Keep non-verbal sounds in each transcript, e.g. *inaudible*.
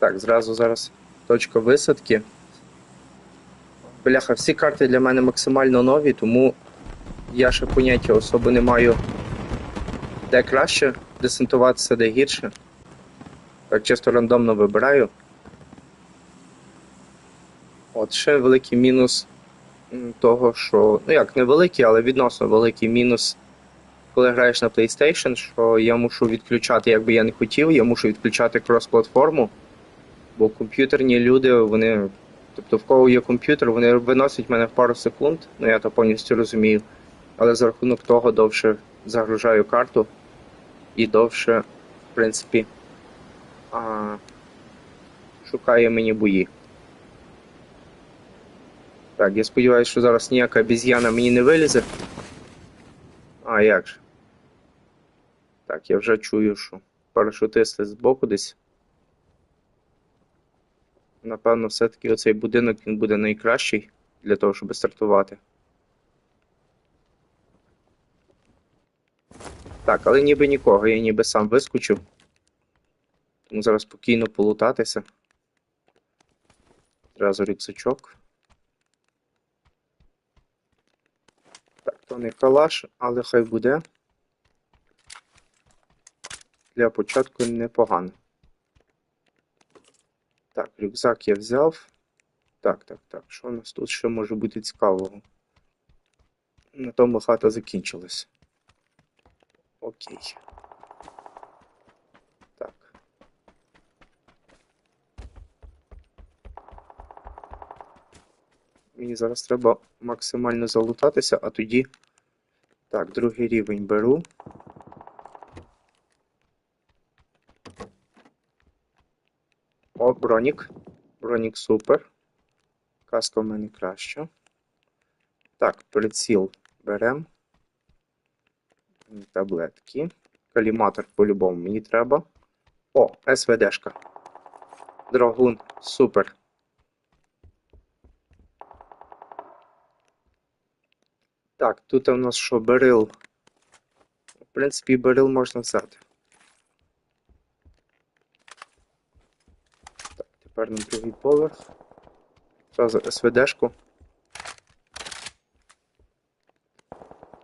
Так, зразу зараз точка висадки. Бляха, всі карти для мене максимально нові, тому я ще поняття особи не маю, де краще десантуватися, де гірше. Так, чисто рандомно вибираю. От ще великий мінус того, що. Ну як, не великий, але відносно великий мінус, коли граєш на PlayStation, що я мушу відключати, як би я не хотів, я мушу відключати крос-платформу. Бо комп'ютерні люди, вони. Тобто, в кого є комп'ютер, вони виносять мене в пару секунд, ну я то повністю розумію. Але за рахунок того довше загружаю карту і довше, в принципі, а, шукає мені бої. Так, я сподіваюся, що зараз ніяка обіз'яна мені не вилізе. А, як же? Так, я вже чую, що парашутисти збоку десь. Напевно, все-таки оцей будинок він буде найкращий для того, щоб стартувати. Так, але ніби нікого, я ніби сам вискочив. Тому зараз спокійно полутатися. Зразу рюкзачок. Так, то не калаш, але хай буде. Для початку непогано. Так, рюкзак я взяв. Так, так, так. Що у нас тут ще може бути цікавого? На тому хата закінчилась. Окей. Так. Мені зараз треба максимально залутатися, а тоді. Так, другий рівень беру. Бронік. Бронік супер. Каска в мене краща. Так, приціл берем. Таблетки. Каліматор по-любому мені треба. О, СВДшка. Драгун. Супер. Так, тут у нас що, берил. В принципі, берил можна взяти. Так, тепер на другий поверх. Зразу СВДшку.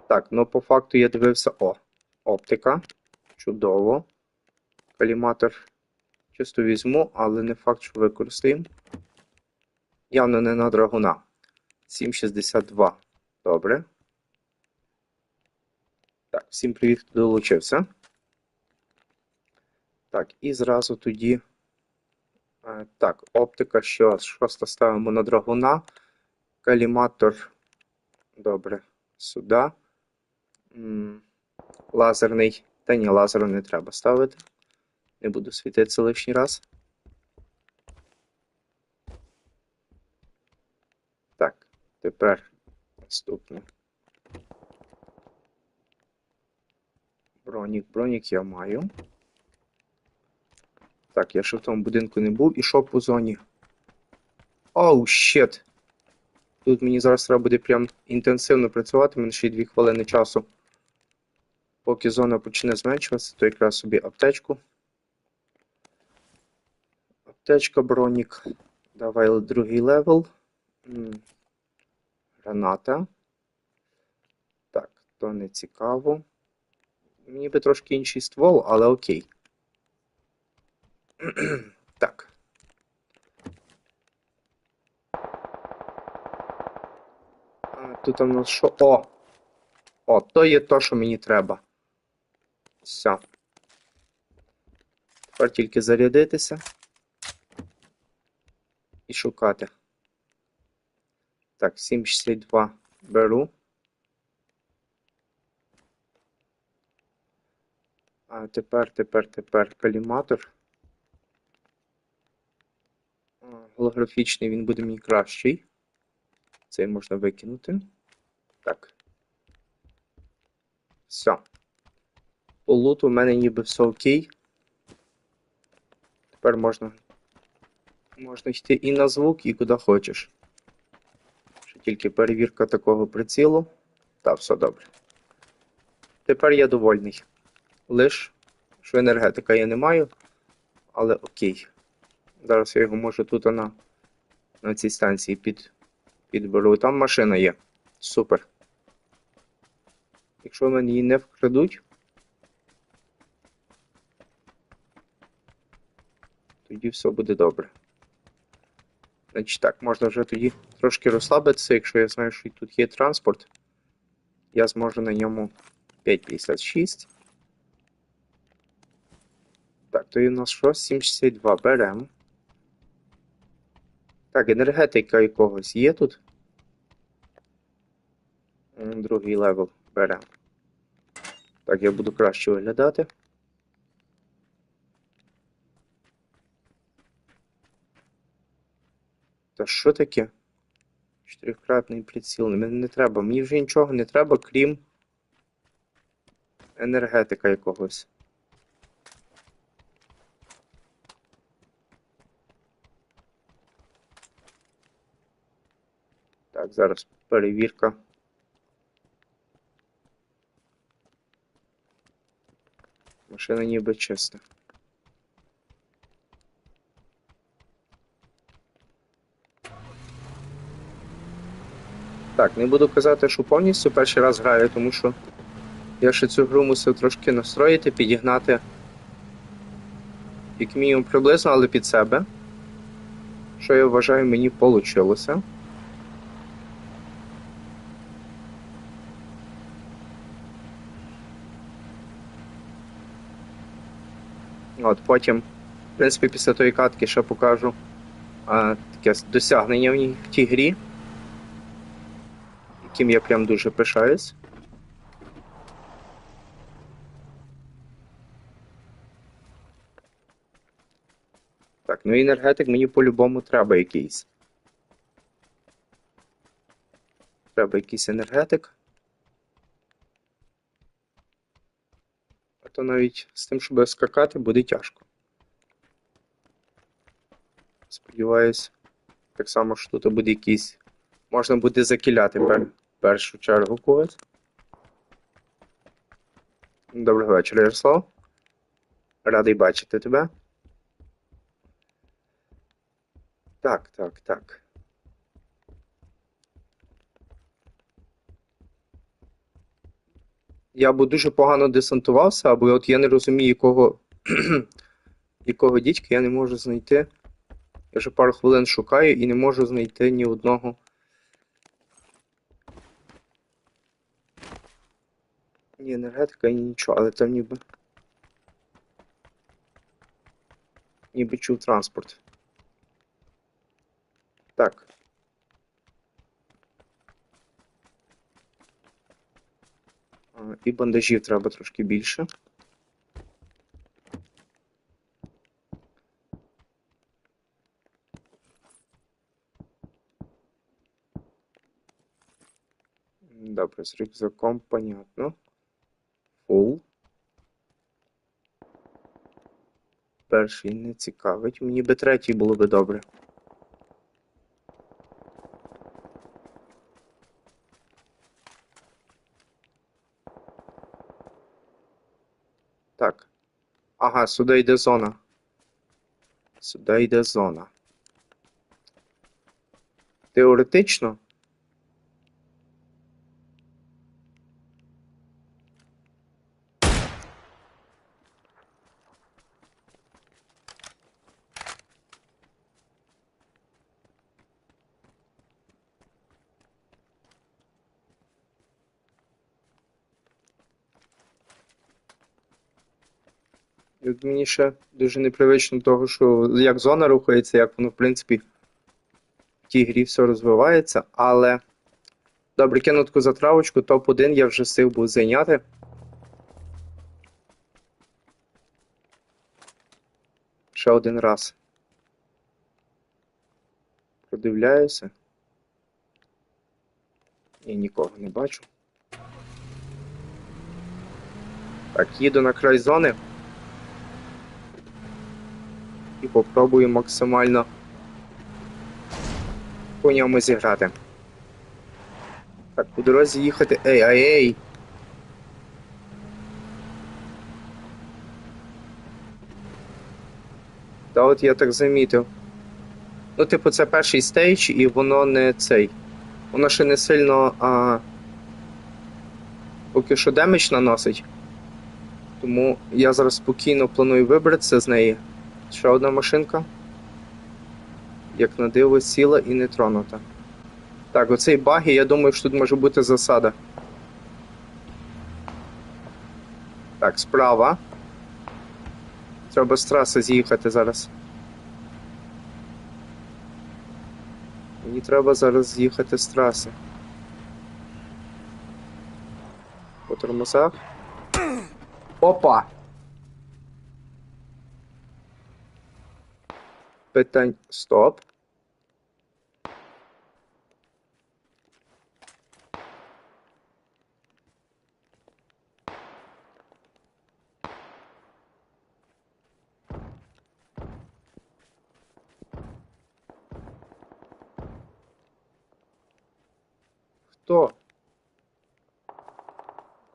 Так, ну по факту я дивився. О, оптика. Чудово. Каліматор чисто візьму, але не факт, що використаємо. Явно не на драгуна. 7,62. Добре. Так, всім привіт, хто долучився. Так, і зразу тоді. Е, Так, оптика, що шоста ставимо на драгуна. Каліматор. Добре, сюди. Лазерний. Та ні, лазеру не треба ставити. Не буду світитися лишній раз. Так, тепер наступне. Бронік, бронік я маю. Так, я ще в тому будинку не був і що по зоні. Оу, щет! Тут мені зараз треба буде прям інтенсивно працювати, мене ще й 2 хвилини часу. Поки зона почне зменшуватися, то якраз собі аптечку. Аптечка, бронік. Давай другий левел. Граната. Так, то не цікаво. Мені би трошки інший ствол, але окей. *clears throat* Так. Тут у нас що? О! О, то є то, що мені треба. Все. Тепер тільки зарядитися. І шукати. Так, 7,62 беру. А тепер, тепер, тепер каліматор. А, Голографічний він буде мені кращий. Цей можна викинути. Так. Все. По луту в мене ніби все окей. Тепер можна. Можна йти і на звук, і куди хочеш. Ще тільки перевірка такого прицілу. Та, все добре. Тепер я довольний. Лиш, що енергетика я не маю, але окей. Зараз я його може тут на, на цій станції під, підберу. Там машина є. Супер. Якщо мені її не вкрадуть, тоді все буде добре. Значить так, можна вже тоді трошки розслабитися, якщо я знаю, що тут є транспорт. Я зможу на ньому 5,56. Так, то і у нас що? 7,62 беремо. Так, енергетика якогось є тут. Другий левел беремо. Так, я буду краще виглядати. Та що таке? Чотирикратний приціл. Мені не треба. Мені вже нічого не треба, крім енергетика якогось. Так, зараз перевірка. Машина ніби чиста. Так, не буду казати, що повністю перший раз граю, тому що я ще цю гру мусив трошки настроїти, підігнати як мінімум приблизно, але під себе. Що я вважаю, мені вийшло. От потім, в принципі, після тої катки ще покажу а, таке досягнення в ній в тій грі, яким я прям дуже пишаюсь. Так, ну і енергетик мені по-любому треба якийсь. Треба якийсь енергетик. То навіть з тим, щоб скакати, буде тяжко. Сподіваюсь, так само, що тут буде якийсь. Можна буде закіляти пер... першу чергу когось. Доброго вечора, Ярослав. Радий бачити тебе. Так, так, так. Я б дуже погано десантувався, або от я не розумію, якого, *clears throat* якого дідька я не можу знайти. Я вже пару хвилин шукаю і не можу знайти ні одного. Ні енергетика, ні нічого, але там ніби. Ніби чув транспорт. Так. І бандажів треба трошки більше. Добре, з рюкзаком понятно. Фул. Перший не цікавить. Мені би третій було би добре. Так. Ага, сюди йде зона. Сюди йде зона. Теоретично. Мені ще дуже непривично того, що як зона рухається, як воно, в принципі, в тій грі все розвивається, але добре, кину таку затравочку, топ-1 я вже встиг був зайняти. Ще один раз. Продивляюся. І нікого не бачу. Так, їду на край зони. І попробую максимально по ньому зіграти. Так, по дорозі їхати. Ей, ей, ей! Та от я так замітив. Ну, типу, це перший стейдж, і воно не цей. Воно ще не сильно. А... Поки що демедж наносить. Тому я зараз спокійно планую вибратися з неї. Ще одна машинка. Як на диво, сіла і не тронута. Так, оцей багі, я думаю, що тут може бути засада. Так, справа. Треба з траси з'їхати зараз. Мені треба зараз з'їхати з траси. По тормозах. Опа! Питань. Стоп. Хто?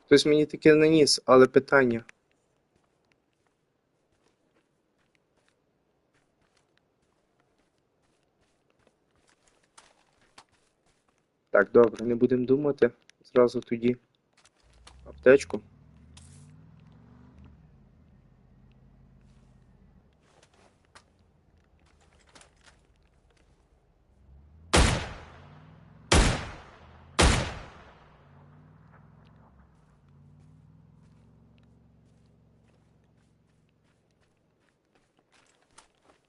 Хтось мені таке наніс, але питання. Так, добре, не будемо думати. Зразу тоді аптечку.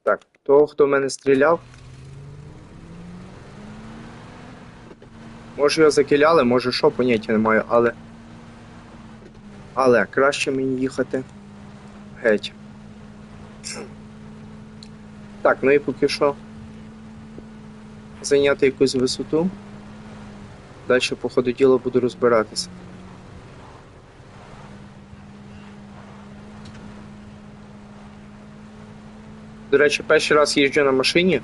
Так, того, хто в мене стріляв. Може його закиляли, може що, поняття не маю, але. Але краще мені їхати геть. Так, ну і поки що. Зайняти якусь висоту. Далі, по ходу діла, буду розбиратися. До речі, перший раз їжджу на машині.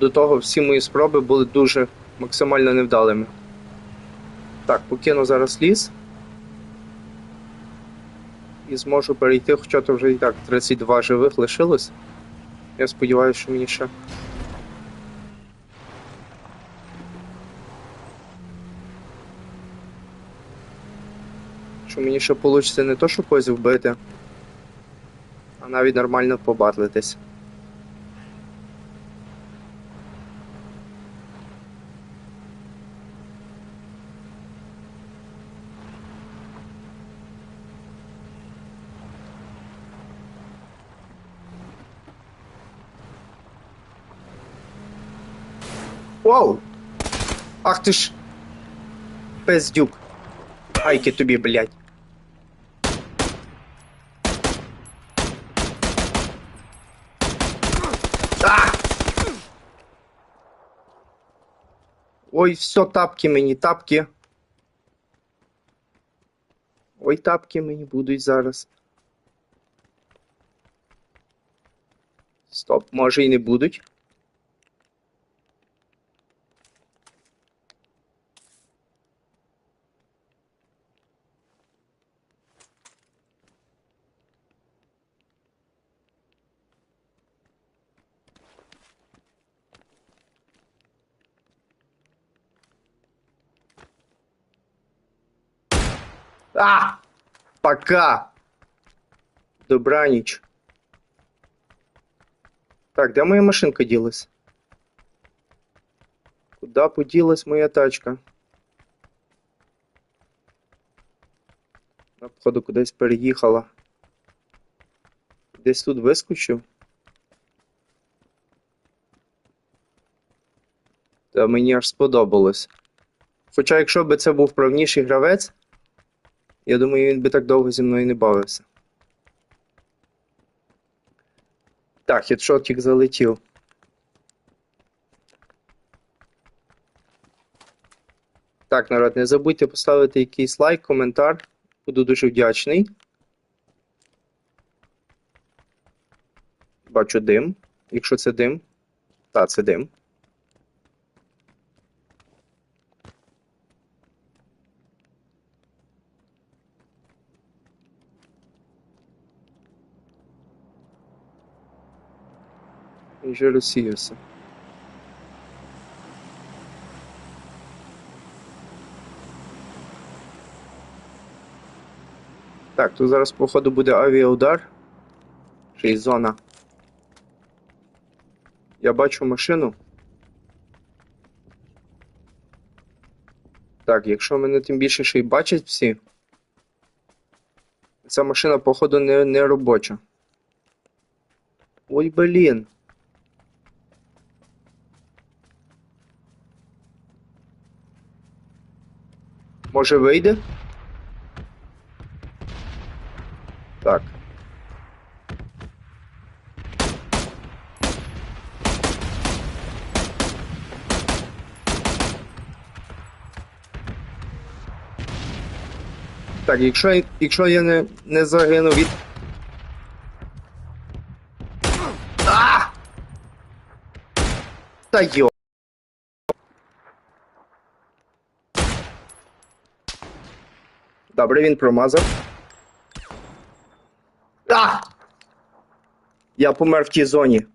До того всі мої спроби були дуже максимально невдалими. Так, покину зараз ліс. І зможу перейти, хоча то вже і так 32 живих лишилось. Я сподіваюся, що мені ще. Що мені ще вийде не то, що когось вбити, а навіть нормально побатлитись. Вау! Ах ти ж! Пиздюк. Айки тобі, блядь. А! Ой, все, тапки мені, тапки. Ой, тапки мені будуть зараз. Стоп, може і не будуть. А! Пока! Добраніч. Так, де моя машинка ділась? Куда поділась моя тачка? На походу кудись переїхала. Десь тут вискочив. Та мені аж сподобалось. Хоча, якщо б це був правніший гравець, я думаю, він би так довго зі мною не бавився. Так, хедшотик залетів. Так, народ, не забудьте поставити якийсь лайк, коментар. Буду дуже вдячний. Бачу дим. Якщо це дим. Так, це дим. Вже розсіявся. Так, тут зараз, походу, буде авіаудар. Ще й зона. Я бачу машину. Так, якщо мене тим більше ще й бачать всі. Ця машина, походу, не, не робоча. Ой, блін. Може вийде? Так. Так, якщо, якщо я не, не загину від. Та йо. Добре, він промазав. А! Я помер в тій зоні.